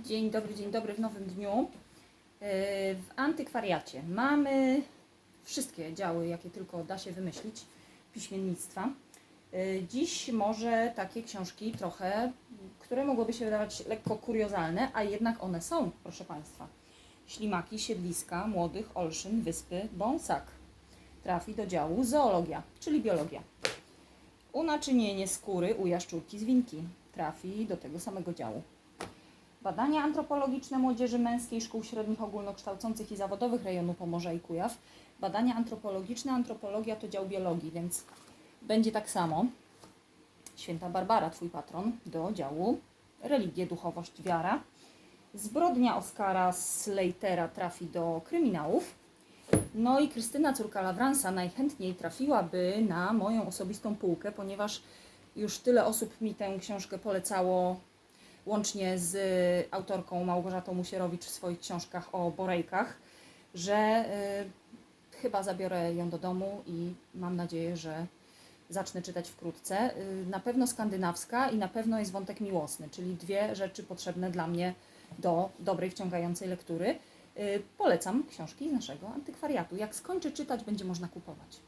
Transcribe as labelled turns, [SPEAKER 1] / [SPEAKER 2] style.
[SPEAKER 1] Dzień dobry, dzień dobry w nowym dniu. Yy, W antykwariacie mamy wszystkie działy, jakie tylko da się wymyślić piśmiennictwa. Yy, Dziś może takie książki trochę, które mogłyby się wydawać lekko kuriozalne, a jednak one są, proszę Państwa. Ślimaki, siedliska, młodych, olszyn, wyspy, Bonsak. Trafi do działu zoologia, czyli biologia. Unaczynienie skóry u jaszczurki zwinki. Trafi do tego samego działu. Badania antropologiczne młodzieży męskiej szkół średnich ogólnokształcących i zawodowych rejonu Pomorza i Kujaw. Badania antropologiczne, antropologia to dział biologii, więc będzie tak samo. Święta Barbara, twój patron, do działu religie, duchowość, wiara. Zbrodnia Oskara Slatera trafi do kryminałów. No i Krystyna, córka Lawransa, najchętniej trafiłaby na moją osobistą półkę, ponieważ już tyle osób mi tę książkę polecało łącznie z autorką Małgorzatą Musierowicz w swoich książkach o Borejkach, że y, chyba zabiorę ją do domu i mam nadzieję, że zacznę czytać wkrótce. Y, na pewno skandynawska i na pewno jest wątek miłosny, czyli dwie rzeczy potrzebne dla mnie do dobrej, wciągającej lektury. Y, polecam książki z naszego antykwariatu. Jak skończę czytać, będzie można kupować.